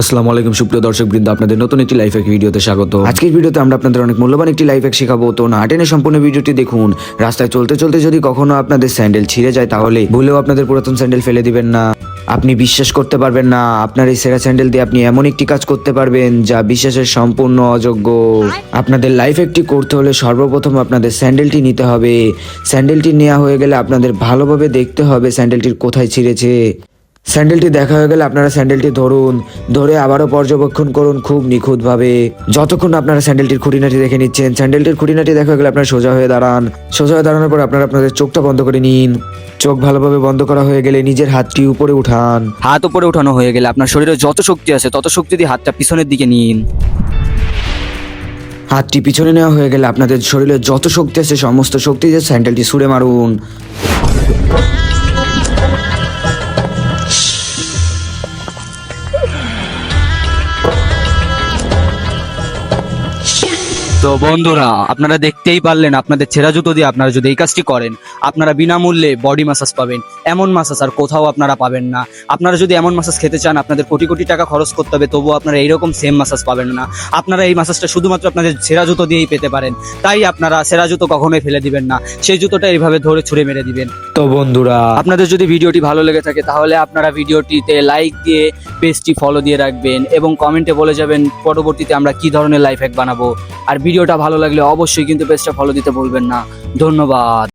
আসসালামু আলাইকুম, সুপ্রিয় দর্শক বৃন্দ আপনাদের নতুন একটি লাইফ হ্যাক ভিডিওতে স্বাগত। আজকের ভিডিওতে আমরা আপনাদের অনেক মূল্যবান একটি লাইফ হ্যাক শেখাবো। তো না টেনে সম্পূর্ণ ভিডিওটি দেখুন। রাস্তায় চলতে চলতে যদি কখনো আপনাদের স্যান্ডেল ছিঁড়ে যায়, তাহলে ভুলেও আপনাদের পুরাতন স্যান্ডেল ফেলে দিবেন না। আপনি বিশ্বাস করতে পারবেন না, আপনার এই সেরা স্যান্ডেল দিয়ে আপনি এমন একটি কাজ করতে পারবেন যা বিশ্বাসের সম্পূর্ণ অযোগ্য। আপনাদের লাইফ একটি করতে হলে সর্বপ্রথম আপনাদের স্যান্ডেলটি নিতে হবে। স্যান্ডেলটি নেওয়া হয়ে গেলে আপনাদের ভালোভাবে দেখতে হবে স্যান্ডেলটির কোথায় ছিঁড়েছে। স্যান্ডেলটি দেখা হয়ে গেলে আপনারা স্যান্ডেলটি ধরুন ধরে আবারও পর্যবেক্ষণ করুন খুব নিখুঁতভাবে। যতক্ষণ আপনারা স্যান্ডেলটির খুঁটিনাটি দেখে নিচ্ছেন স্যান্ডেলটির খুঁটিনাটি দেখা হয়ে গেলে আপনারা সোজা হয়ে দাঁড়ান। সোজা হয়ে দাঁড়ানোর পর আপনারা আপনাদের চোখটা বন্ধ করে নিন। চোখ ভালোভাবে বন্ধ করা হয়ে গেলে নিজের হাতটি উপরে উঠান। হাত উপরে উঠানো হয়ে গেলে আপনার শরীরে যত শক্তি আছে তত শক্তি দিয়ে হাতটা পিছনের দিকে নিন। হাতটি পিছনে নেওয়া হয়ে গেলে আপনাদের শরীরে যত শক্তি আছে সমস্ত শক্তি দিয়ে স্যান্ডেলটি ছুঁড়ে মারুন। তো বন্ধুরা আপনারা দেখতেই পারলেন আপনাদের ছেঁড়া জুতো দিয়ে আপনারা যদি এই কাজটি করেন আপনারা বিনামূল্যে বডি মাসাজ পাবেন। এমন মাসাজ আর কোথাও আপনারা পাবেন না। আপনারা যদি এমন মাসাজ খেতে চান আপনাদের কোটি কোটি টাকা খরচ করতে হবে তবুও আপনারা এইরকম সেম মাসাজ পাবেন না। আপনারা এই মাসাজটা শুধুমাত্র আপনাদের ছেঁড়া জুতো দিয়েই পেতে পারেন। তাই আপনারা সেরা জুতো কখনোই ফেলে দিবেন না। সেই জুতোটা এইভাবে ধরে ছুঁড়ে মেরে দিবেন। তো বন্ধুরা আপনাদের যদি ভিডিওটি ভালো লেগে থাকে তাহলে আপনারা ভিডিওটিতে লাইক দিয়ে পেজটি ফলো দিয়ে রাখবেন এবং কমেন্টে বলে যাবেন পরবর্তীতে আমরা কি ধরনের লাইফ হ্যাক বানাবো। আর ভিডিওটা ভালো লাগলে অবশ্যই কিন্তু পেজটা ফলো দিতে ভুলবেন না। ধন্যবাদ।